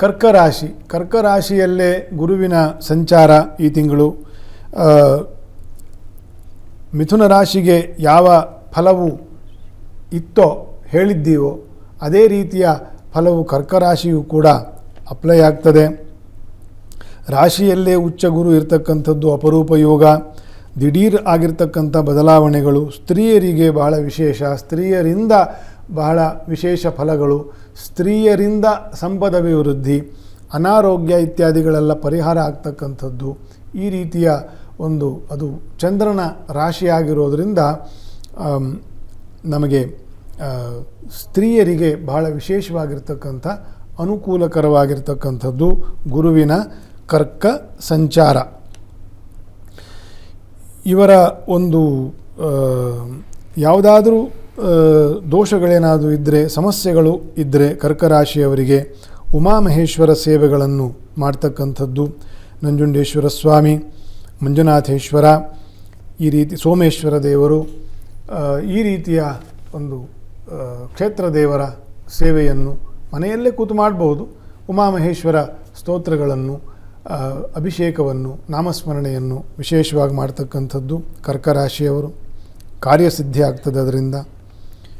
ಕರ್ಕ ರಾಶಿ ಕರ್ಕ ರಾಶಿಯಲ್ಲೇ ಗುರುವಿನ ಸಂಚಾರ ಈ ತಿಂಗಳು. ಮಿಥುನ ರಾಶಿಗೆ ಯಾವ ಫಲವು ಇತ್ತೋ ಹೇಳಿದ್ದೀವೋ, ಅದೇ ರೀತಿಯ ಫಲವು ಕರ್ಕರಾಶಿಯೂ ಕೂಡ ಅಪ್ಲೈ ಆಗ್ತದೆ. ರಾಶಿಯಲ್ಲೇ ಉಚ್ಚ ಗುರು ಇರತಕ್ಕಂಥದ್ದು ಅಪರೂಪ ಯೋಗ. ದಿಢೀರ್ ಆಗಿರ್ತಕ್ಕಂಥ ಬದಲಾವಣೆಗಳು. ಸ್ತ್ರೀಯರಿಗೆ ಬಹಳ ವಿಶೇಷ. ಸ್ತ್ರೀಯರಿಂದ ಬಹಳ ವಿಶೇಷ ಫಲಗಳು. ಸ್ತ್ರೀಯರಿಂದ ಸಂಪದ ಅಭಿವೃದ್ಧಿ ಅನಾರೋಗ್ಯ ಇತ್ಯಾದಿಗಳೆಲ್ಲ ಪರಿಹಾರ ಆಗ್ತಕ್ಕಂಥದ್ದು. ಈ ರೀತಿಯ ಒಂದು ಅದು ಚಂದ್ರನ ರಾಶಿಯಾಗಿರೋದರಿಂದ ನಮಗೆ ಸ್ತ್ರೀಯರಿಗೆ ಬಹಳ ವಿಶೇಷವಾಗಿರ್ತಕ್ಕಂಥ ಅನುಕೂಲಕರವಾಗಿರ್ತಕ್ಕಂಥದ್ದು ಗುರುವಿನ ಕರ್ಕ ಸಂಚಾರ. ಇವರ ಒಂದು ಯಾವುದಾದರೂ ದೋಷಗಳೇನಾದರೂ ಇದ್ದರೆ ಸಮಸ್ಯೆಗಳು ಇದ್ದರೆ ಕರ್ಕರಾಶಿಯವರಿಗೆ ಉಮಾಮಹೇಶ್ವರ ಸೇವೆಗಳನ್ನು ಮಾಡ್ತಕ್ಕಂಥದ್ದು. ನಂಜುಂಡೇಶ್ವರ ಸ್ವಾಮಿ, ಮಂಜುನಾಥೇಶ್ವರ, ಈ ರೀತಿ ಸೋಮೇಶ್ವರ ದೇವರು ಈ ರೀತಿಯ ಒಂದು ಕ್ಷೇತ್ರ ದೇವರ ಸೇವೆಯನ್ನು ಮನೆಯಲ್ಲೇ ಕೂತು ಮಾಡಬಹುದು ಉಮಾಮಹೇಶ್ವರ ಸ್ತೋತ್ರಗಳನ್ನು ಅಭಿಷೇಕವನ್ನು, ನಾಮಸ್ಮರಣೆಯನ್ನು ವಿಶೇಷವಾಗಿ ಮಾಡ್ತಕ್ಕಂಥದ್ದು ಕರ್ಕರಾಶಿಯವರು. ಕಾರ್ಯಸಿದ್ಧಿ ಆಗ್ತದೆ ಅದರಿಂದ.